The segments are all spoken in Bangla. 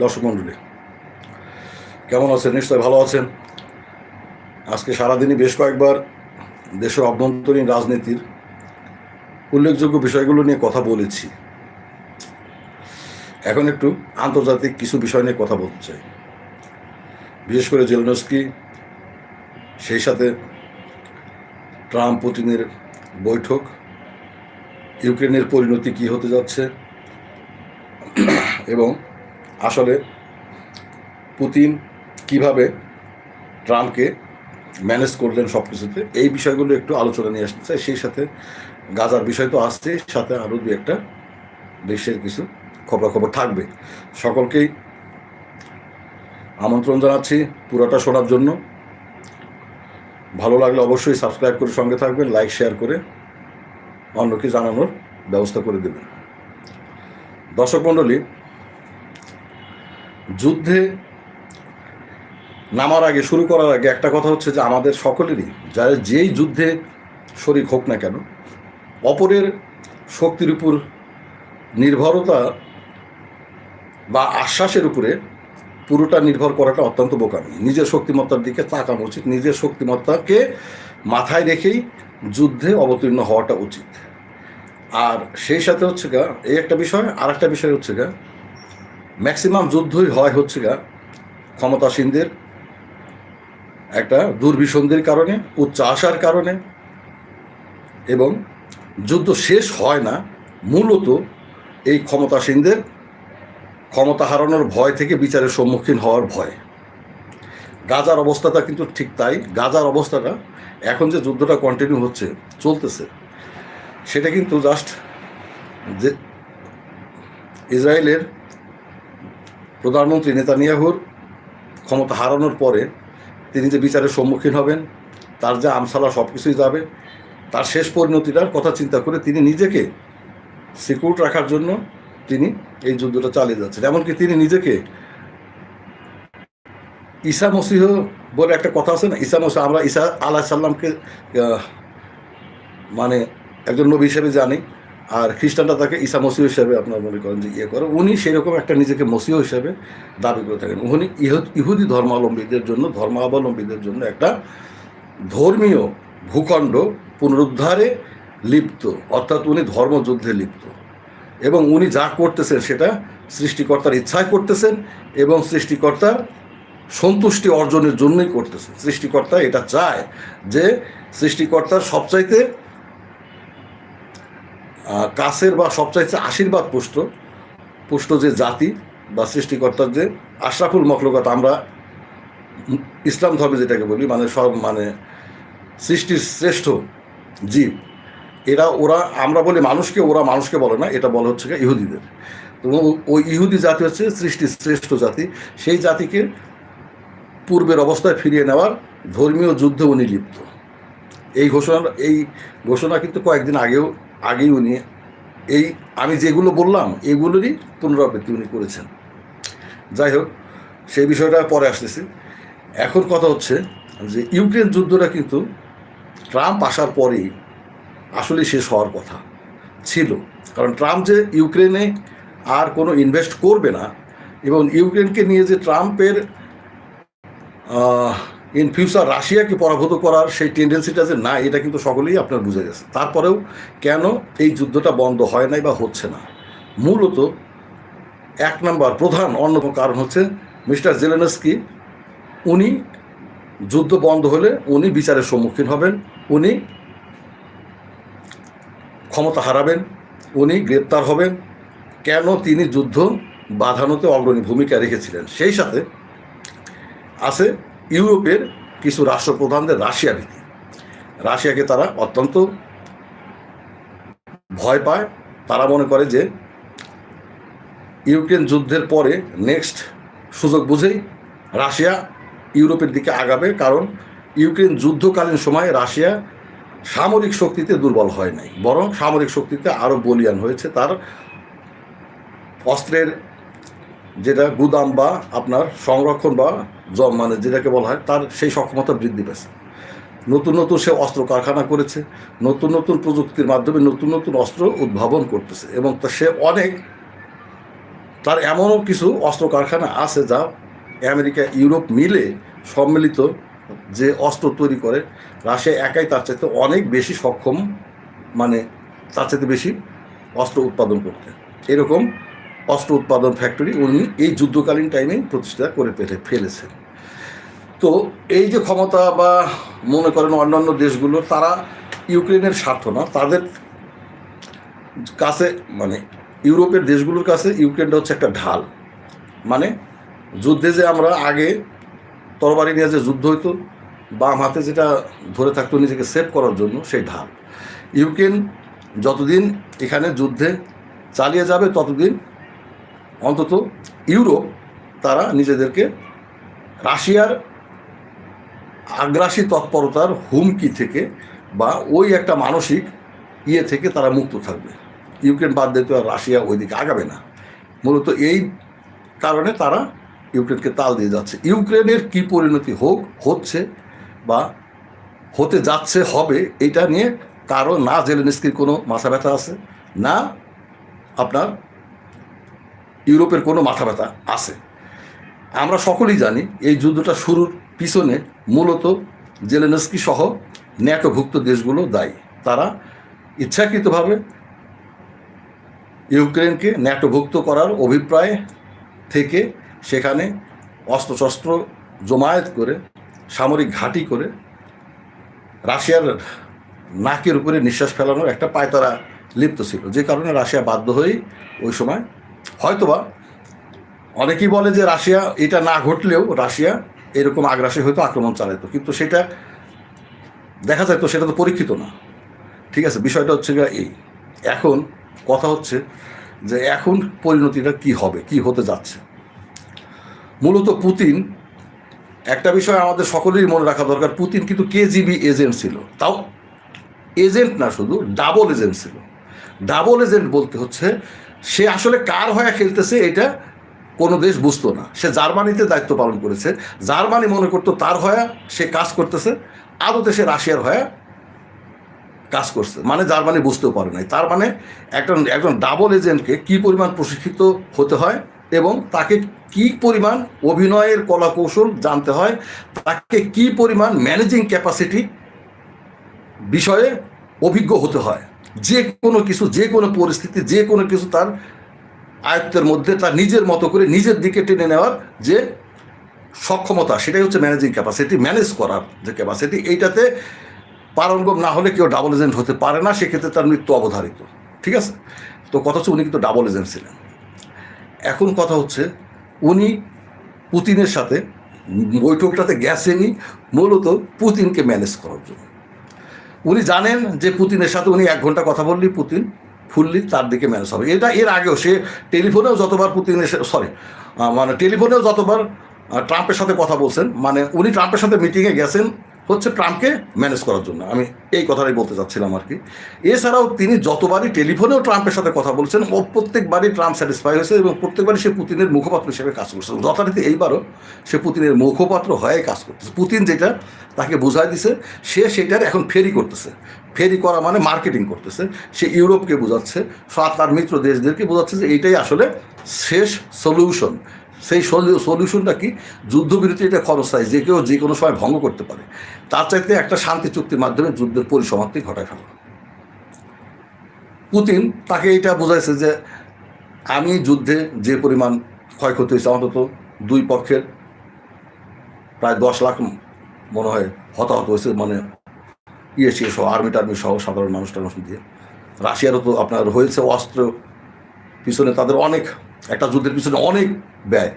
দর্শক মণ্ডলী, কেমন আছেন? নিশ্চয় ভালো আছেন। আজকে সারাদিনই বেশ কয়েকবার দেশের অভ্যন্তরীণ রাজনীতির উল্লেখযোগ্য বিষয়গুলো নিয়ে কথা বলেছি। এখন একটু আন্তর্জাতিক কিছু বিষয় নিয়ে কথা বলতে চাই। বিশেষ করে জেলনস্কি, সেই সাথে ট্রাম্প পুতিনের বৈঠক, ইউক্রেনের পরিণতি কী হতে যাচ্ছে, এবং আসলে পুতিন কীভাবে ট্রাম্পকে ম্যানেজ করলেন সব কিছুতে এই বিষয়গুলো একটু আলোচনা নিয়ে আসতে চাই। সেই সাথে গাজার বিষয় তো আসছে সাথে আরও দু একটা দেশের কিছু খবরাখবর থাকবে। সকলকেই আমন্ত্রণ জানাচ্ছি পুরোটা শোনার জন্য। ভালো লাগলে অবশ্যই সাবস্ক্রাইব করে সঙ্গে থাকবেন, লাইক, শেয়ার করে অন্যকে জানানোর ব্যবস্থা করে দেবেন। দর্শক মণ্ডলী যুদ্ধে নামার আগে, শুরু করার আগে একটা কথা হচ্ছে যে আমাদের সকলেরই, যারা যেই যুদ্ধে শরিক হোক না কেন, অপরের শক্তির উপর নির্ভরতা বা আশ্বাসের উপরে পুরোটা নির্ভর করাটা অত্যন্ত বোকামি। নিজের শক্তিমত্তার দিকে তাকানো উচিত, নিজের শক্তিমত্তাকে মাথায় রেখেই যুদ্ধে অবতীর্ণ হওয়াটা উচিত। আর সেই সাথে হচ্ছে গা, এই একটা বিষয় আর একটা বিষয় হচ্ছে গা ম্যাক্সিমাম যুদ্ধই হয় হচ্ছে গা ক্ষমতাসীনদের, একটা দুর্বিসন্ধির কারণে, উচ্চ আশার কারণে, এবং যুদ্ধ শেষ হয় না, মূলত এই ক্ষমতাসীনদের ক্ষমতা হারানোর ভয় থেকে বিচারের সম্মুখীন হওয়ার ভয়। গাজার অবস্থাটা কিন্তু ঠিক তাই, গাজার অবস্থাটা এখন যে যুদ্ধটা কন্টিনিউ হচ্ছে, চলতেছে, সেটা কিন্তু জাস্ট যে ইসরায়েলের প্রধানমন্ত্রী নেতানিয়াহুর ক্ষমতা হারানোর পরে তিনি যে বিচারের সম্মুখীন হবেন, তার যে আমসালা সব কিছুই যাবে, তার শেষ পরিণতিটার কথা চিন্তা করে তিনি নিজেকে সিকিউর রাখার জন্য তিনি এই যুদ্ধটা চালিয়ে যাচ্ছেন। এমনকি তিনি নিজেকে ঈসা মসিহ বলে একটা কথা আছে না? ঈসা মসিহ, আমরা ঈসা আল্লাহ সাল্লামকে মানে একজন নবী হিসেবে জানি। আর খ্রিস্টানরা তাকে ঈসা মসিহ হিসেবে আপনার মনে করেন যে ইয়ে করে, উনি সেরকম একটা নিজেকে মসিহ হিসাবে দাবি করে থাকেন। উনি ইহুদ- ধর্মাবলম্বীদের জন্য ধর্মাবলম্বীদের জন্য একটা ধর্মীয় ভূখণ্ড পুনরুদ্ধারে লিপ্ত, অর্থাৎ উনি ধর্মযুদ্ধে লিপ্ত। এবং উনি যা করতেছেন সেটা সৃষ্টিকর্তার ইচ্ছায় করতেছেন এবং সৃষ্টিকর্তার সন্তুষ্টি অর্জনের জন্যই করতেছেন। সৃষ্টিকর্তা এটা চায় যে সৃষ্টিকর্তার সবচাইতে কাছের বা সবচাইতে আশীর্বাদ পুষ্ট পুষ্ট যে জাতি বা সৃষ্টিকর্তার যে আশরাফুল মখলুকাত, আমরা ইসলাম ধর্মে যেটাকে বলি মানে সব মানে সৃষ্টির শ্রেষ্ঠ জীব, এরা, ওরা, আমরা বলি মানুষকে, ওরা মানুষকে বলে না, এটা বলা হচ্ছে ইহুদিদের। ওই ইহুদি জাতি হচ্ছে সৃষ্টির শ্রেষ্ঠ জাতি, সেই জাতিকে পূর্বের অবস্থায় ফিরিয়ে নেওয়ার ধর্মীয় যুদ্ধে উনি লিপ্ত। এই ঘোষণা এই ঘোষণা কিন্তু কয়েকদিন আগেও আগেই উনি এই আমি যেগুলো বললাম, এগুলোরই পুনরাবৃত্তি উনি করেছেন। যাই হোক, সেই বিষয়টা পরে আসতেছি। এখন কথা হচ্ছে যে, ইউক্রেন যুদ্ধটা কিন্তু ট্রাম্প আসার পরেই আসলে শেষ হওয়ার কথা ছিল। কারণ ট্রাম্প যে ইউক্রেনে আর কোনো ইনভেস্ট করবে না, এবং ইউক্রেনকে নিয়ে যে ট্রাম্পের ইন ফিউচার রাশিয়াকে পরাভূত করার সেই টেন্ডেন্সিটা যে না এটা কিন্তু সকলেই আপনার বুঝে গেছে। তারপরেও কেন এই যুদ্ধটা বন্ধ হয় নাই বা হচ্ছে না? মূলত এক নম্বর, প্রধান, অন্যতম কারণ হচ্ছে মিস্টার জেলেনস্কি, উনি যুদ্ধ বন্ধ হলে উনি বিচারের সম্মুখীন হবেন, উনি ক্ষমতা হারাবেন, উনি গ্রেপ্তার হবেন। কেন তিনি যুদ্ধ বাধানোতে অগ্রণী ভূমিকা রেখেছিলেন? সেই সাথে আছে ইউরোপের কিছু রাষ্ট্রপ্রধানদের রাশিয়া ভীতি রাশিয়াকে তারা অত্যন্ত ভয় পায়। তারা মনে করে যে ইউক্রেন যুদ্ধের পরে নেক্সট সুযোগ বুঝেই রাশিয়া ইউরোপের দিকে আগাবে। কারণ ইউক্রেন যুদ্ধকালীন সময়ে রাশিয়া সামরিক শক্তিতে দুর্বল হয় নাই, বরং সামরিক শক্তিতে আরও বলিয়ান হয়েছে। তার অস্ত্রের যেটা গুদাম বা আপনার সংরক্ষণ বা জ- মানে যেটাকে বলা হয়, তার সেই সক্ষমতা বৃদ্ধি পেয়েছে। নতুন নতুন সে অস্ত্র কারখানা করেছে, নতুন নতুন প্রযুক্তির মাধ্যমে নতুন নতুন অস্ত্র উদ্ভাবন করতেছে এবং তা সে অনেক, তার এমনও কিছু অস্ত্র কারখানা আছে যা আমেরিকা, ইউরোপ মিলে সম্মিলিত যে অস্ত্র তৈরি করে, রাশিয়া একাই তার চাইতে অনেক বেশি সক্ষম মানে তার চাইতে বেশি অস্ত্র উৎপাদন করতে। এরকম অস্ত্র উৎপাদন ফ্যাক্টরি উনি এই যুদ্ধকালীন টাইমে প্রতিষ্ঠা করে ফেলে, ফেলেছেন। তো এই যে ক্ষমতা বা মনে করেন অন্যান্য দেশগুলো, তারা ইউক্রেনের স্বার্থ না, তাদের কাছে মানে ইউরোপের দেশগুলোর কাছে ইউক্রেনটা হচ্ছে একটা ঢাল। মানে যুদ্ধে যে আমরা আগে তরবারি নিয়ে যে যুদ্ধ হইতো, বাম হাতে যেটা ধরে থাকতো নিজেকে সেভ করার জন্য, সেই ঢাল। ইউক্রেন যতদিন এখানে যুদ্ধে চালিয়ে যাবে, ততদিন অন্তত ইউরোপ তারা নিজেদেরকে রাশিয়ার আগ্রাসী তৎপরতার হুমকি থেকে বা ওই একটা মানসিক ইয়ে থেকে তারা মুক্ত থাকবে। ইউক্রেন বাদ দিতে আর রাশিয়া ওইদিকে আগাবে না। মূলত এই কারণে তারা ইউক্রেনকে তাল দিয়ে যাচ্ছে। ইউক্রেনের কি পরিণতি হোক, হচ্ছে বা হতে যাচ্ছে, হবে, এটা নিয়ে কারও না জেলেনস্কির কোনো মাথা ব্যথা আছে, না আপনার ইউরোপের কোনো মাথা ব্যথা আছে। আমরা সকলেই জানি এই যুদ্ধটা শুরুর পিছনে মূলত জেলেনস্কি সহ ন্যাটোভুক্ত দেশগুলো দায়ী। তারা ইচ্ছাকৃতভাবে ইউক্রেনকে ন্যাটোভুক্ত করার অভিপ্রায় থেকে সেখানে অস্ত্রশস্ত্র জমায়েত করে, সামরিক ঘাঁটি করে রাশিয়ার নাকের উপরে নিঃশ্বাস ফেলানোর একটা পায়তারা লিপ্ত ছিল। যে কারণে রাশিয়া বাধ্য হয়েই ওই সময় হয়তোবা অনেকেই বলে যে রাশিয়া, এটা না ঘটলেও রাশিয়া এরকম আগ্রাসী হয়তো আক্রমণ চালাইতো কিন্তু সেটা দেখা যায় তো সেটা তো পরীক্ষিত না। ঠিক আছে, বিষয়টা হচ্ছে এই। এখন কথা হচ্ছে যে এখন পরিণতিটা কি হবে, কি হতে যাচ্ছে? মূলত পুতিন, একটা বিষয় আমাদের সকলেরই মনে রাখা দরকার, পুতিন কিন্তু কেজিবি এজেন্ট ছিল। তাও এজেন্ট না শুধু, ডাবল এজেন্ট ছিল। ডাবল এজেন্ট বলতে হচ্ছে সে আসলে কার হয়ে খেলতেছে এটা কোনো দেশ বুঝতো না। সে জার্মানিতে দায়িত্ব পালন করেছে। জার্মানি মনে করতো তার হয়ে সে কাজ করতেছে। আদতে দেশে রাশিয়ার হয়ে কাজ করছে। মানে জার্মানি বুঝতেও পারে নাই। তার মানে একজন একজন ডাবল এজেন্টকে কী পরিমাণ প্রশিক্ষিত হতে হয় এবং তাকে কি পরিমাণ অভিনয়ের কলা কৌশল জানতে হয়, তাকে কি পরিমাণ ম্যানেজিং ক্যাপাসিটি বিষয়ে অভিজ্ঞ হতে হয়। যে কোনো কিছু, যে কোনো পরিস্থিতি, যে কোনো কিছু তার আয়ত্তের মধ্যে, তার নিজের মতো করে নিজের দিকে টেনে নেওয়ার যে সক্ষমতা, সেটাই হচ্ছে ম্যানেজিং ক্যাপাসিটি ম্যানেজ করার যে ক্যাপাসিটি এইটাতে পারঙ্গম না হলে কেউ ডাবল এজেন্ট হতে পারে না, সেক্ষেত্রে তার মৃত্যু অবধারিত। ঠিক আছে? তো কথা হচ্ছে উনি কিন্তু ডাবল এজেন্ট ছিলেন। এখন কথা হচ্ছে উনি পুতিনের সাথে বৈঠকটাতে গেছেনই, মূলত পুতিনকে ম্যানেজ করার জন্য। উনি জানেন যে পুতিনের সাথে উনি এক ঘণ্টা কথা বললেই পুতিন ফুললি তার দিকে ম্যানেজ হবে। এটা এর আগেও সে টেলিফোনেও যতবার পুতিনের সরি মানে টেলিফোনেও যতবার ট্রাম্পের সাথে কথা বলছেন মানে উনি ট্রাম্পের সাথে মিটিংয়ে গেছেন হচ্ছে ট্রাম্পকে ম্যানেজ করার জন্য। আমি এই কথাটাই বলতে চাচ্ছিলাম আর কি। এছাড়াও তিনি যতবারই টেলিফোনেও ট্রাম্পের সাথে কথা বলছেন, ও প্রত্যেকবারই ট্রাম্প স্যাটিসফাই হয়েছে এবং প্রত্যেকবারই সে পুতিনের মুখপাত্র হিসেবে কাজ করছে। যথারীতি এইবারও সে পুতিনের মুখপাত্র হয়ে কাজ করতেছে। পুতিন যেটা, তাকে বোঝায় দিছে, সে সেটার এখন ফেরি করতেছে। ফেরি করা মানে মার্কেটিং করতেছে। সে ইউরোপকে বোঝাচ্ছে তার মিত্র দেশদেরকে বোঝাচ্ছে যে এইটাই আসলে শেষ সলিউশন সেই সলিউশনটা কি? যুদ্ধবিরতি এটা খরচ ক্ষণস্থায়ী, যে কেউ যে কোনো সময় ভঙ্গ করতে পারে। তার চাইতে একটা শান্তি চুক্তির মাধ্যমে যুদ্ধের পরিসমাপ্তি ঘটায় ফেলা। পুতিন তাকে এটা বোঝাইছে যে, আমি যুদ্ধে যে পরিমাণ ক্ষয়ক্ষতি হয়েছে, অন্তত দুই পক্ষের প্রায় দশ লাখ মনে হয় হতাহত হয়েছে মানে ইয়ে সিয়ে সহ, আর্মি টার্মি সহ সাধারণ মানুষ টানুষ দিয়ে। রাশিয়ারও তো আপনার হয়েছে অস্ত্র, পিছনে তাদের অনেক একটা যুদ্ধের পিছনে অনেক ব্যয়।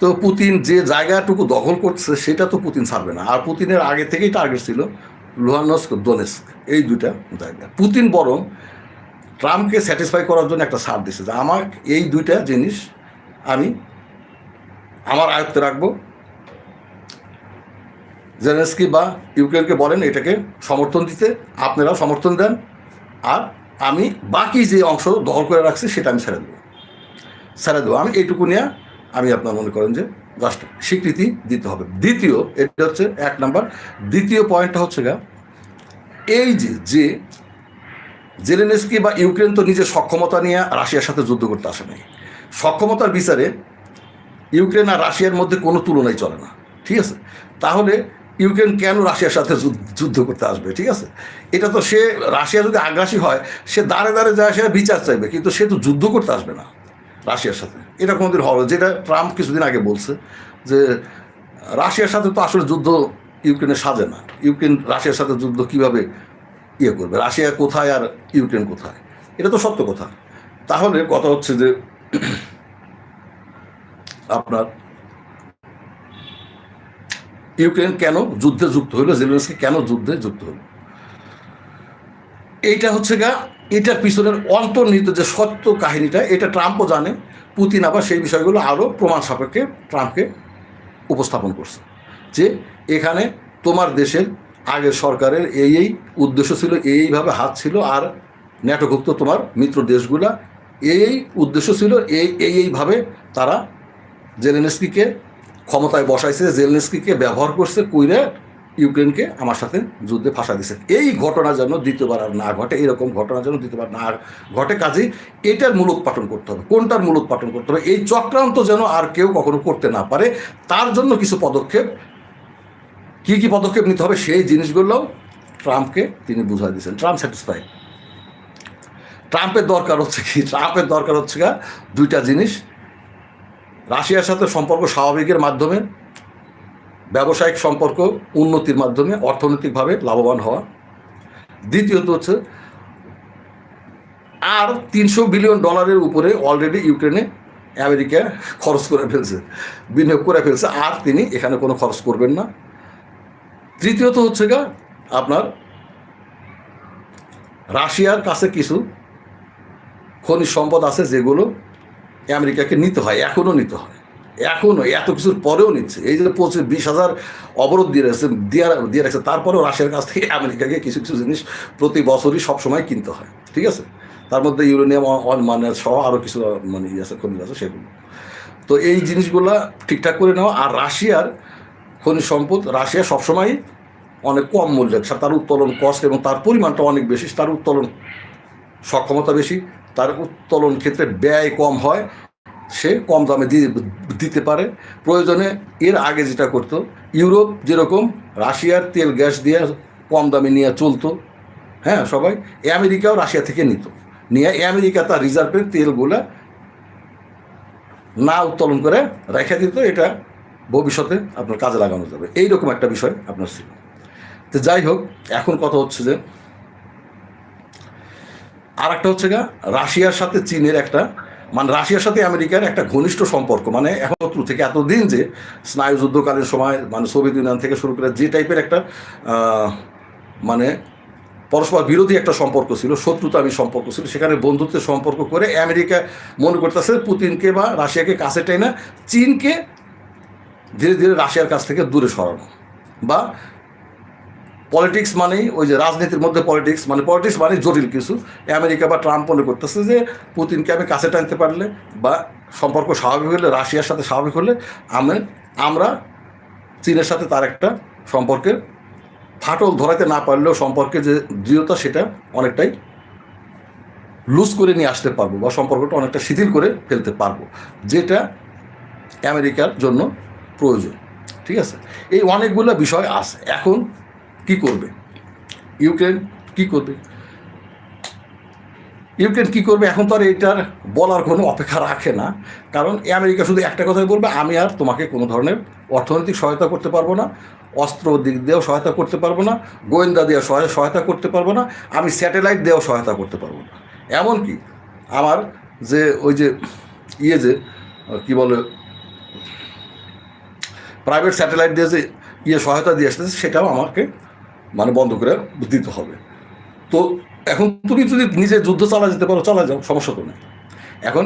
তো পুতিন যে জায়গাটুকু দখল করছে, সেটা তো পুতিন ছাড়বে না। আর পুতিনের আগে থেকেই টার্গেট ছিল লুহানস্ক, দোনেস্ক, এই দুইটা জায়গা। পুতিন বরং ট্রাম্পকে স্যাটিসফাই করার জন্য একটা সার দিছে যে আমার এই দুইটা জিনিস আমি আমার আয়ত্তে রাখব। জেলেন্সকি বা ইউক্রেনকে বলেন, এটাকে সমর্থন দিতে আপনারা সমর্থন দেন। আর আমি বাকি যে অংশ দখল করে রাখছি, সেটা আমি ছেড়ে দেবো। ছেড়ে দেবো আমি এইটুকু নিয়ে আমি আপনার মনে করেন যে জাস্ট স্বীকৃতি দিতে হবে। দ্বিতীয়, এটা হচ্ছে এক নাম্বার। দ্বিতীয় পয়েন্টটা হচ্ছে গা, এই যে যে জেলেনেস্কি বা ইউক্রেন তো নিজের সক্ষমতা নিয়ে রাশিয়ার সাথে যুদ্ধ করতে আসে নাই। সক্ষমতার বিচারে ইউক্রেন আর রাশিয়ার মধ্যে কোনো তুলনাই চলে না। ঠিক আছে? তাহলে ইউক্রেন কেন রাশিয়ার সাথে যুদ্ধ করতে আসবে? ঠিক আছে? এটা তো সে, রাশিয়া যদি আগ্রাসী হয়, সে দাঁড়ে দাঁড়ে যায়, সে বিচার চাইবে, কিন্তু সে তো যুদ্ধ করতে আসবে না। রাশিয়ার সাথে। এটা কোনোদিন হবে যেটা ট্রাম্প কিছুদিন আগে বলছে যে, রাশিয়ার সাথে তো আসলে যুদ্ধ ইউক্রেনের সাজে না। ইউক্রেন রাশিয়ার সাথে যুদ্ধ কীভাবে ইয়ে করবে? রাশিয়া কোথায় আর ইউক্রেন কোথায়? এটা তো সত্য কথা। তাহলে কথা হচ্ছে যে, আপনার ইউক্রেন কেন যুদ্ধে যুক্ত হলো? জেলেন্সকি কেন যুদ্ধে যুক্ত হলো? এইটা হচ্ছে গা এটার পিছনের অন্তর্নিহিত যে সত্য কাহিনীটা, এটা ট্রাম্পও জানে। পুতিন আবার সেই বিষয়গুলো আরও প্রমাণ সাপেক্ষে ট্রাম্পকে উপস্থাপন করছে যে এখানে তোমার দেশের আগের সরকারের এই এই উদ্দেশ্য ছিল, এই এইভাবে হাত ছিল আর ন্যাটোভুক্ত তোমার মিত্র দেশগুলা এই এই উদ্দেশ্য ছিল, এই এই এইভাবে তারা জেলেনস্কিকে ক্ষমতায় বসাইছে, জেলেনস্কিকে ব্যবহার করছে, কুইরে ইউক্রেনকে আমার সাথে যুদ্ধে ফাঁসা দিছে এই ঘটনা যেন দ্বিতীয়বার আর না ঘটে, এরকম ঘটনা যেন দ্বিতীয়বার না ঘটে, কাজেই এটার মূলোৎপাটন করতে হবে। কোনটার মূলোৎপাটন করতে হবে? এই চক্রান্ত যেন আর কেউ কখনো করতে না পারে, তার জন্য কিছু পদক্ষেপ। কি কি পদক্ষেপ নিতে হবে সেই জিনিসগুলো ট্রাম্পকে তিনি বুঝাই দিয়েছেন। ট্রাম্প স্যাটিসফাই ট্রাম্পের দরকার হচ্ছে কি? ট্রাম্পের দরকার হচ্ছে দুইটা জিনিস। রাশিয়ার সাথে সম্পর্ক স্বাভাবিকের মাধ্যমে ব্যবসায়িক সম্পর্ক উন্নতির মাধ্যমে অর্থনৈতিকভাবে লাভবান হওয়া। দ্বিতীয়ত হচ্ছে, আর তিনশো বিলিয়ন ডলারের উপরে অলরেডি ইউক্রেনে আমেরিকা খরচ করে ফেলছে, বিনিয়োগ করে ফেলছে, আর তিনি এখানে কোনো খরচ করবেন না। তৃতীয়ত হচ্ছে গা, আপনার রাশিয়ার কাছে কিছু খনিজ সম্পদ আছে যেগুলো আমেরিকাকে নিতে হয় এখনও নিতে হয়। এখনও এত কিছুর পরেও নিচ্ছে। এই যে পঁচিশ বিশ হাজার অবরোধ দিয়ে রাখছে, দিয়ে দিয়ে রাখছে, তারপরেও রাশিয়ার কাছ থেকে আমেরিকাকে কিছু কিছু জিনিস প্রতি বছরই সবসময় কিনতে হয়, ঠিক আছে? তার মধ্যে ইউরেনিয়াম মানে সহ আরও কিছু মানে ইয়ে আছে, খনিজ আছে, সেগুলো। তো এই জিনিসগুলা ঠিকঠাক করে নেওয়া আর রাশিয়ার খনিজ সম্পদ, রাশিয়া সবসময় অনেক কম মূল্যে তার উত্তোলন কস্ট এবং তার পরিমাণটা অনেক বেশি, তার উত্তোলন সক্ষমতা বেশি, তার উত্তোলন ক্ষেত্রে ব্যয় কম হয় সে কম দামে দিতে পারে। প্রয়োজনে এর আগে যেটা করতো, ইউরোপ যেরকম রাশিয়ার তেল, গ্যাস দিয়ে কম দামে নিয়ে চলতো হ্যাঁ সবাই আমেরিকাও রাশিয়া থেকে নিত। নিয়ে আমেরিকা তার রিজার্ভের তেলগুলা না উত্তোলন করে রেখে দিত, এটা ভবিষ্যতে আপনার কাজে লাগানো যাবে। এইরকম একটা বিষয় আপনার ছিল। তো যাই হোক, এখন কথা হচ্ছে যে আর একটা হচ্ছে গা, রাশিয়ার সাথে চীনের একটা মানে রাশিয়ার সাথে আমেরিকার একটা ঘনিষ্ঠ সম্পর্ক মানে একত্র থেকে এতদিন যে স্নায়ু যুদ্ধকালীন সময় মানে সোভিয়েত ইউনিয়ন থেকে শুরু করে যে টাইপের একটা মানে পরস্পর বিরোধী একটা সম্পর্ক ছিল শত্রুতা আমি সম্পর্ক ছিল, সেখানে বন্ধুত্বের সম্পর্ক করে আমেরিকা মনে করতেছে পুতিনকে বা রাশিয়াকে কাছে টেনে চীনকে ধীরে ধীরে রাশিয়ার কাছ থেকে দূরে সরানো বা পলিটিক্স মানেই ওই যে রাজনীতির মধ্যে পলিটিক্স মানে পলিটিক্স মানে জটিল কিছু। আমেরিকা বা ট্রাম্প মনে করতেছে যে পুতিনকে আমি কাছে টানতে পারলে বা সম্পর্ক স্বাভাবিক হলে, রাশিয়ার সাথে স্বাভাবিক হলে, আমি, আমরা চীনের সাথে তার একটা সম্পর্কের ফাটল ধরাতে না পারলেও সম্পর্কে যে দৃঢ়তা, সেটা অনেকটাই লুজ করে নিয়ে আসতে পারব বা সম্পর্কটা অনেকটা শিথিল করে ফেলতে পারব, যেটা আমেরিকার জন্য প্রয়োজন। ঠিক আছে? এই অনেকগুলো বিষয় আছে। এখন কি করবে? ইউক্রেন কি করবে? ইউক্রেন কি করবে? এখন তো আর এটার বলার কোনো অপেক্ষা রাখে না। কারণ আমেরিকা শুধু একটা কথাই বলবে, আমি আর তোমাকে কোনো ধরনের অর্থনৈতিক সহায়তা করতে পারব না, অস্ত্র দিক দিয়েও সহায়তা করতে পারব না, গোয়েন্দা দিয়ে সহায়, সহায়তা করতে পারব না, আমি স্যাটেলাইট দিয়েও সহায়তা করতে পারব না। এমনকি আমার যে ওই যে ইয়ে যে, কি বলে প্রাইভেট স্যাটেলাইট দিয়ে যে ইয়ে সহায়তা দিয়ে আসতেছে, সেটাও আমাকে মানে বন্ধ করে দিতে হবে। তো এখন তুমি যদি নিজে যুদ্ধ চালা যেতে পারো চালা যাও, সমস্যা তো নেই। এখন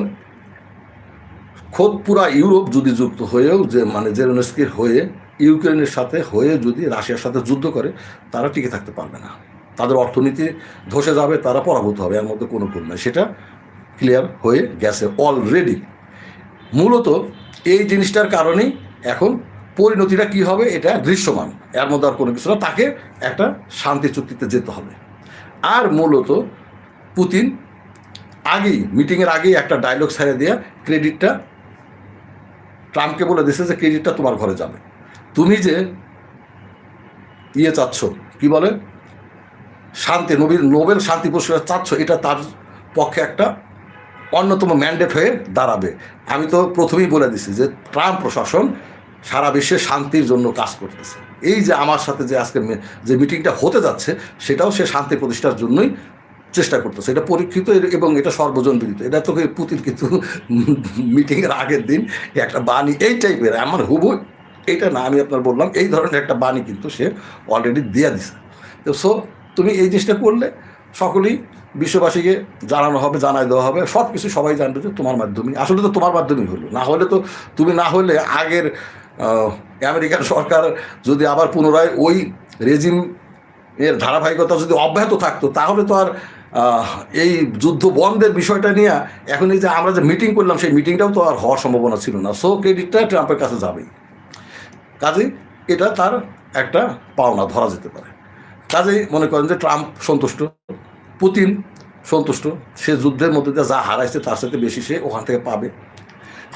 খোদ পুরা ইউরোপ যদি যুক্ত হয়েও যে মানে জেরোনস্কির হয়ে, ইউক্রেনের সাথে হয়ে যদি রাশিয়ার সাথে যুদ্ধ করে, তারা টিকে থাকতে পারবে না। তাদের অর্থনীতি ধসে যাবে, তারা পরাভূত হবে, এর মধ্যে কোনো ভুল নাই। সেটা ক্লিয়ার হয়ে গেছে অলরেডি মূলত এই জিনিসটার কারণেই এখন পরিণতিটা কি হবে? এটা দৃশ্যমান। এর মধ্যে আর কোনো কিছু না। তাকে একটা শান্তি চুক্তিতে যেতে হবে। আর মূলত পুতিন আগেই মিটিংয়ের আগেই একটা ডায়লগ ছেড়ে দিয়ে ক্রেডিটটা ট্রাম্পকে বলে দিছে যে ক্রেডিটটা তোমার ঘরে যাবে। তুমি যে ইয়ে চাচ্ছ, কি বলে? শান্তি, নোবেল নোবেল শান্তি পুরস্কার চাচ্ছ, এটা তার পক্ষে একটা অন্যতম ম্যান্ডেট হয়ে দাঁড়াবে। আমি তো প্রথমেই বলে দিছি যে ট্রাম্প প্রশাসন সারা বিশ্বে শান্তির জন্য কাজ করতেছে। এই যে আমার সাথে যে আজকে যে মিটিংটা হতে যাচ্ছে, সেটাও সে শান্তি প্রতিষ্ঠার জন্যই চেষ্টা করতেছে। এটা পরীক্ষিত এবং এটা সর্বজন বিদিত এটা তো পুতিন কিন্তু মিটিংয়ের আগের দিন একটা বাণী, এই টাইপের, আমার হুবু এইটা না, আমি আপনার বললাম, এই ধরনের একটা বাণী কিন্তু সে অলরেডি দিয়ে দিছে। তো সো তুমি এই জিনিসটা করলে, সকলেই বিশ্ববাসীকে জানানো হবে, জানাই দেওয়া হবে সব কিছু সবাই জানবে যে তোমার মাধ্যমে। আসলে তো তোমার মাধ্যমেই হলো। না হলে তো তুমি না হলে আগের আমেরিকান সরকার যদি আবার পুনরায় ওই রেজিম এর ধারাবাহিকতা যদি অব্যাহত থাকতো, তাহলে তো আর এই যুদ্ধ বন্ধের বিষয়টা নিয়ে এখন এই যে আমরা যে মিটিং করলাম, সেই মিটিংটাও তো আর হওয়ার সম্ভাবনা ছিল না। সো ক্রেডিটটা ট্রাম্পের কাছে যাবেই। কাজেই এটা তার একটা পাওনা ধরা যেতে পারে। কাজেই মনে করেন যে ট্রাম্প সন্তুষ্ট, পুতিন সন্তুষ্ট, সে যুদ্ধের মধ্যে যা হারাইছে তার সাথে বেশি সে ওখান থেকে পাবে।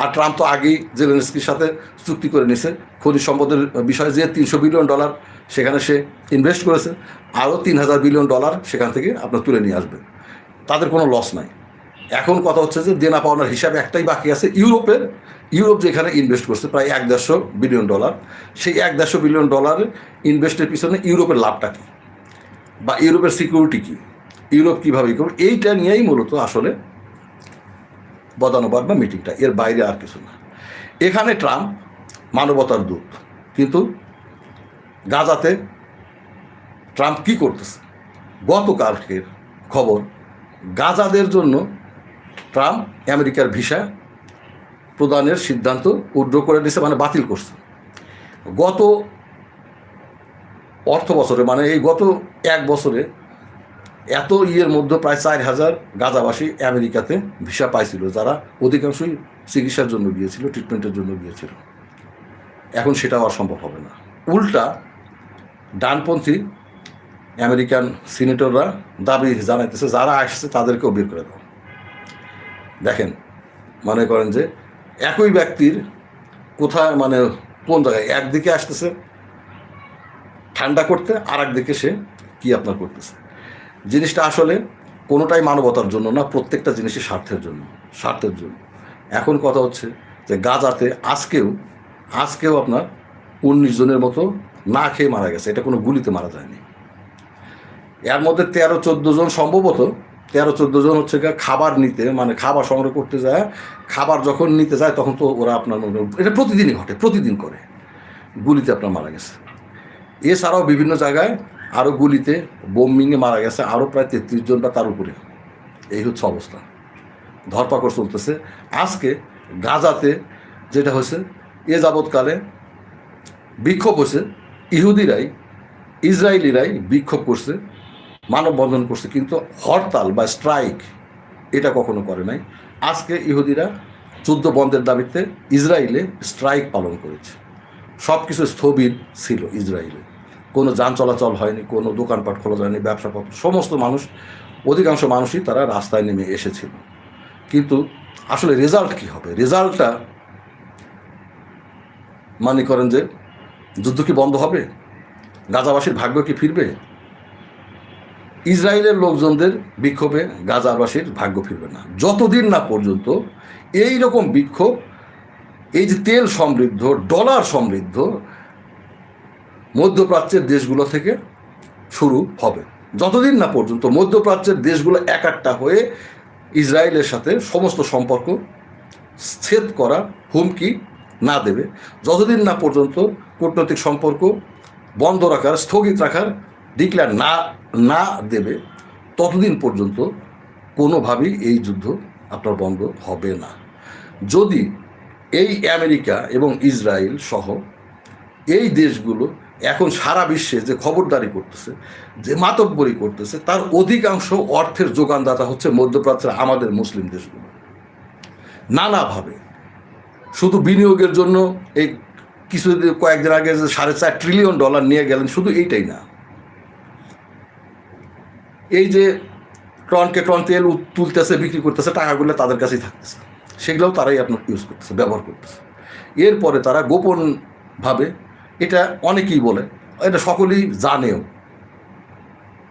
আর ট্রাম্প তো আগেই জেলেনস্কির সাথে চুক্তি করে নিছে খনিজ সম্পদের বিষয়ে যে তিনশো বিলিয়ন ডলার সেখানে সে ইনভেস্ট করেছে, আরও তিন হাজার বিলিয়ন ডলার সেখান থেকে আপনার তুলে নিয়ে আসবে। তাদের কোনো লস নাই। এখন কথা হচ্ছে যে দেনা পাওনার হিসাবে একটাই বাকি আছে, ইউরোপের। ইউরোপ যেখানে ইনভেস্ট করছে প্রায় এক দেড়শো বিলিয়ন ডলার, সেই এক দেড়শো বিলিয়ন ডলারের ইনভেস্টের পিছনে ইউরোপের লাভটা কী? বা ইউরোপের সিকিউরিটি কী? ইউরোপ কীভাবে করবে? এইটা নিয়েই মূলত আসলে বদানুবাদ বা মিটিংটা এর বাইরে আর কিছু না। এখানে ট্রাম্প মানবতার দূত, কিন্তু গাজাতে ট্রাম্প কি করতেছে? গতকালকের খবর, গাজাদের জন্য ট্রাম্প আমেরিকার ভিসা প্রদানের সিদ্ধান্ত উড্র করে দিয়েছে মানে বাতিল করছে। গত অর্থ বছরে মানে এই গত এক বছরে এত ইয়ের মধ্যে প্রায় চার হাজার গাজাবাসী আমেরিকাতে ভিসা পাইছিল, যারা অধিকাংশই চিকিৎসার জন্য গিয়েছিল ট্রিটমেন্টের জন্য গিয়েছিল। এখন সেটা আর সম্ভব হবে না। উল্টা ডানপন্থী আমেরিকান সিনেটররা দাবি জানাইতেছে, যারা আসছে তাদেরকেও বের করে দাও। দেখেন, মনে করেন যে একই ব্যক্তির কোথায় মানে কোন জায়গায়, একদিকে আসতেছে ঠান্ডা করতে আর একদিকে সে কি আপনার করতেছে? জিনিসটা আসলে কোনোটাই মানবতার জন্য না, প্রত্যেকটা জিনিসই স্বার্থের জন্য স্বার্থের জন্য। এখন কথা হচ্ছে যে গাজাতে আজকেও আজকেও আপনার উনিশ জনের মতো না খেয়ে মারা গেছে, এটা কোনো গুলিতে মারা যায়নি। এর মধ্যে তেরো চোদ্দ জন সম্ভবত, তেরো চোদ্দ জন হচ্ছে খাবার নিতে মানে খাবার সংগ্রহ করতে যায়, খাবার যখন নিতে যায় তখন তো ওরা আপনার এটা প্রতিদিনই ঘটে, প্রতিদিন করে, গুলিতে আপনার মারা গেছে। এছাড়াও বিভিন্ন জায়গায় আরও গুলিতে বোম্বিংয়ে মারা গেছে আরও প্রায় তেত্রিশ জন বা তার উপরে। এই হচ্ছে অবস্থা। ধরপাকড় চলতেছে। আজকে গাজাতে যেটা হয়েছে, এ যাবৎকালে বিক্ষোভ হয়েছে। ইহুদিরাই, ইসরায়েলিরাই বিক্ষোভ করছে, মানববন্ধন করছে, কিন্তু হরতাল বা স্ট্রাইক এটা কখনো করে নাই। আজকে ইহুদিরা যুদ্ধ বন্ধের দাবিতে ইসরায়েলে স্ট্রাইক পালন করেছে। সব কিছু স্থবির ছিল ইসরায়েলে। কোনো যান চলাচল হয়নি, কোনো দোকানপাট খোলা যায়নি ব্যবসাপত্র সমস্ত মানুষ, অধিকাংশ মানুষই তারা রাস্তায় নেমে এসেছিল। কিন্তু আসলে রেজাল্ট কি হবে? রেজাল্টটা মনে করেন যে যুদ্ধ কি বন্ধ হবে? গাজাবাসীর ভাগ্য কি ফিরবে? ইসরায়েলের লোকজনদের বিক্ষোভে গাজাবাসীর ভাগ্য ফিরবে না। যতদিন না পর্যন্ত এই রকম বিক্ষোভ, এই যে তেল সমৃদ্ধ ডলার সমৃদ্ধ মধ্যপ্রাচ্যের দেশগুলো থেকে শুরু হবে। যতদিন না পর্যন্ত মধ্যপ্রাচ্যের দেশগুলো একাট্টা হয়ে ইসরায়েলের সাথে সমস্ত সম্পর্ক ছেদ করা হুমকি না দেবে, যতদিন না পর্যন্ত কূটনৈতিক সম্পর্ক বন্ধ রাখার, স্থগিত রাখার ডিক্লেয়ার না না দেবে, ততদিন পর্যন্ত কোনোভাবেই এই যুদ্ধ আপনার বন্ধ হবে না। যদি এই আমেরিকা এবং ইসরায়েল সহ এই দেশগুলো এখন সারা বিশ্বে যে খবরদারি করতেছে, যে মাতব্বরি করতেছে, তার অধিকাংশ অর্থের যোগানদাতা হচ্ছে মধ্যপ্রাচ্যের আমাদের মুসলিম দেশগুলো। নানাভাবে। শুধু বিনিয়োগের জন্য এই কিছু কয়েকদিন আগে যে সাড়ে চার ট্রিলিয়ন ডলার নিয়ে গেলেন, শুধু এইটাই না। এই যে টনকে টন তেল তুলতেছে, বিক্রি করতেছে, টাকাগুলো তাদের কাছেই থাকতেছে। সেগুলোও তারাই আপনার ইউজ করতেছে, ব্যবহার করতেছে। এরপরে তারা গোপনভাবে এটা অনেকেই বলে, এটা সকলেই জানেও।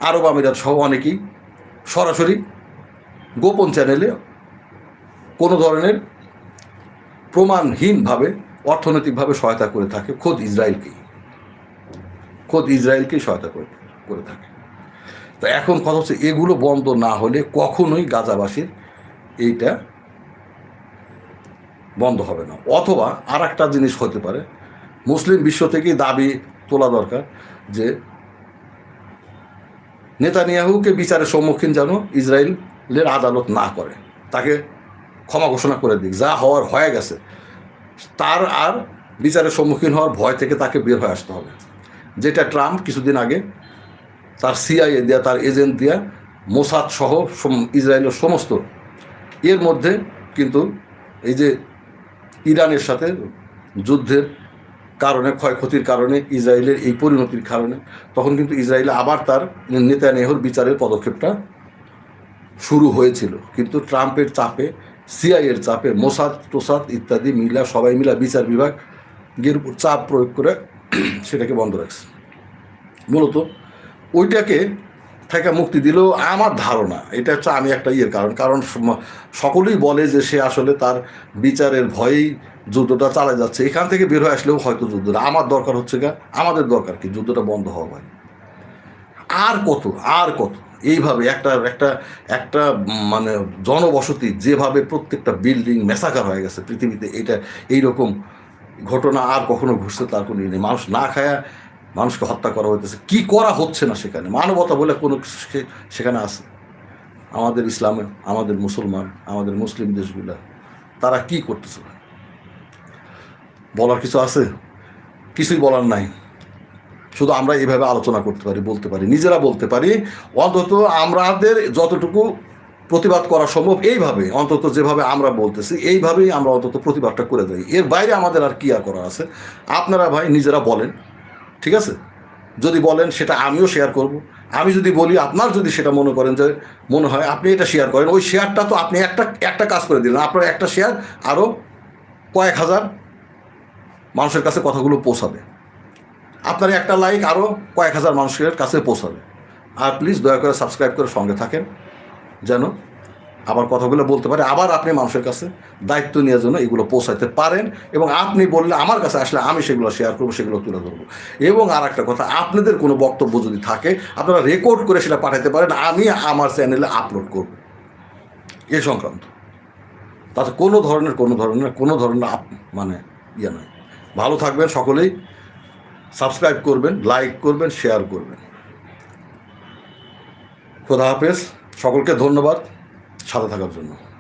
আরব আমিরাত সহ অনেকেই সরাসরি গোপন চ্যানেলে কোনো ধরনের প্রমাণহীনভাবে, অর্থনৈতিকভাবে সহায়তা করে থাকে, খোদ ইসরায়েলকেই। খোদ ইসরায়েলকেই সহায়তা করে করে থাকে। তো এখন কথা হচ্ছে এগুলো বন্ধ না হলে কখনোই গাজাবাসীর এইটা বন্ধ হবে না। অথবা আর একটা জিনিস হতে পারে মুসলিম বিশ্ব থেকেই দাবি তোলা দরকার যে নেতানিয়াহুকে বিচারের সম্মুখীন যেন ইসরায়েলের আদালত না করে। তাকে ক্ষমা ঘোষণা করে দিক। যা হওয়ার হয়ে গেছে, তার আর বিচারের সম্মুখীন হওয়ার ভয় থেকে তাকে বের হয়ে আসতে হবে। যেটা ট্রাম্প কিছুদিন আগে তার সিআইএ দেয়া, তার এজেন্ট দেয়া, মোসাদ সহ ইসরায়েলের সমস্ত, এর মধ্যে কিন্তু এই যে ইরানের সাথে যুদ্ধের কারণে, ক্ষয়ক্ষতির কারণে, ইসরায়েলের এই পরিণতির কারণে, তখন কিন্তু ইসরায়েল আবার তার নেতানেহর বিচারের পদক্ষেপটা শুরু হয়েছিল। কিন্তু ট্রাম্পের চাপে সিআইয়ের চাপে, মোসাদ টোসাদ ইত্যাদি মিলা, সবাই মিলা বিচার বিভাগের উপর চাপ প্রয়োগ করে সেটাকে বন্ধ রাখছে। মূলত ওইটাকে থেকে মুক্তি দিলেও আমার ধারণা, এটা হচ্ছে আমি একটা ইয়ের কারণ। কারণ সকলেই বলে যে সে আসলে তার বিচারের ভয়েই যুদ্ধটা চালা যাচ্ছে। এখান থেকে বের হয়ে আসলেও হয়তো যুদ্ধটা আমার দরকার হচ্ছে গা, আমাদের দরকার কি? যুদ্ধটা বন্ধ হওয়া ভাই। আর কত আর কত? এইভাবে একটা একটা একটা মানে জনবসতি যেভাবে প্রত্যেকটা বিল্ডিং মেসাকার হয়ে গেছে পৃথিবীতে, এটা এইরকম ঘটনা আর কখনো ঘুরছে তার কোনো নেই। মানুষ না খায়া মানুষকে হত্যা করা হইতেছে। কি করা হচ্ছে না সেখানে? মানবতা বলে কোনো কিছু সেখানে আছে। আমাদের ইসলামে, আমাদের মুসলমান, আমাদের মুসলিম দেশগুলা, তারা কি করতেছে? বলার কিছু আছে? কিছুই বলার নাই। শুধু আমরা এইভাবে আলোচনা করতে পারি, বলতে পারি, নিজেরা বলতে পারি। অন্তত আমাদের যতটুকু প্রতিবাদ করা সম্ভব, এইভাবে, অন্তত যেভাবে আমরা বলতেছি, এইভাবেই আমরা অন্তত প্রতিবাদটা করে যাই। এর বাইরে আমাদের আর কি আর করা আছে? আপনারা ভাই নিজেরা বলেন। ঠিক আছে? যদি বলেন সেটা আমিও শেয়ার করব। আমি যদি বলি, আপনার যদি সেটা মনে করেন যে মনে হয় আপনি এটা শেয়ার করেন, ওই শেয়ারটা তো আপনি একটা একটা কাজ করে দিলেন। আপনার একটা শেয়ার আরও কয়েক হাজার মানুষের কাছে কথাগুলো পৌঁছাবে। আপনার একটা লাইক আরও কয়েক হাজার মানুষের কাছে পৌঁছাবে। আর প্লিজ দয়া করে সাবস্ক্রাইব করে সঙ্গে থাকেন, যেন আবার কথাগুলো বলতে পারে, আবার আপনি মানুষের কাছে দায়িত্ব নেওয়ার জন্য এগুলো পৌঁছাতে পারেন এবং আপনি বললে আমার কাছে আসলে আমি সেগুলো শেয়ার করব, সেগুলো তুলে ধরবো। এবং আর একটা কথা, আপনাদের কোনো বক্তব্য যদি থাকে, আপনারা রেকর্ড করে সেটা পাঠাতে পারেন, আমি আমার চ্যানেলে আপলোড করব। এ সংক্রান্ত। তাতে কোনো ধরনের কোনো ধরনের কোনো ধরনের আপ- মানে ইয়ে নয় ভালো থাকবেন সকলেই সাবস্ক্রাইব করবেন লাইক করবেন শেয়ার করবেন। খোদা হাফেজ, সকলকে ধন্যবাদ। সাথে থাকার জন্য।